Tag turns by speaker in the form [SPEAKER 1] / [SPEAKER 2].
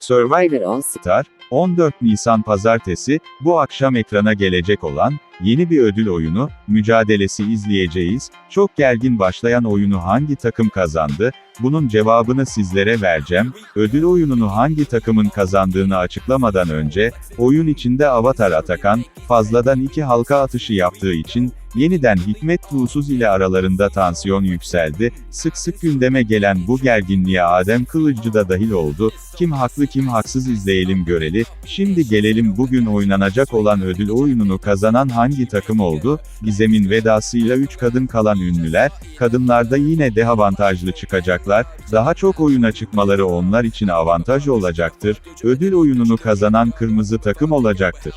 [SPEAKER 1] Survivor All
[SPEAKER 2] Star, 14 Nisan Pazartesi, bu akşam ekrana gelecek olan, yeni bir ödül oyunu, mücadelesi izleyeceğiz. Çok gergin başlayan oyunu hangi takım kazandı? Bunun cevabını sizlere vereceğim. Ödül oyununu hangi takımın kazandığını açıklamadan önce, oyun içinde Avatar Atakan, fazladan iki halka atışı yaptığı için, yeniden Hikmet Tuğsuz ile aralarında tansiyon yükseldi. Sık sık gündeme gelen bu gerginliğe Adem Kılıçcı da dahil oldu. Kim haklı kim haksız izleyelim geldi, şimdi gelelim bugün oynanacak olan ödül oyununu kazanan hangi takım oldu, Gizem'in vedasıyla 3 kadın kalan ünlüler, kadınlarda yine dehavantajlı çıkacaklar, daha çok oyuna çıkmaları onlar için avantaj olacaktır, ödül oyununu kazanan kırmızı takım olacaktır.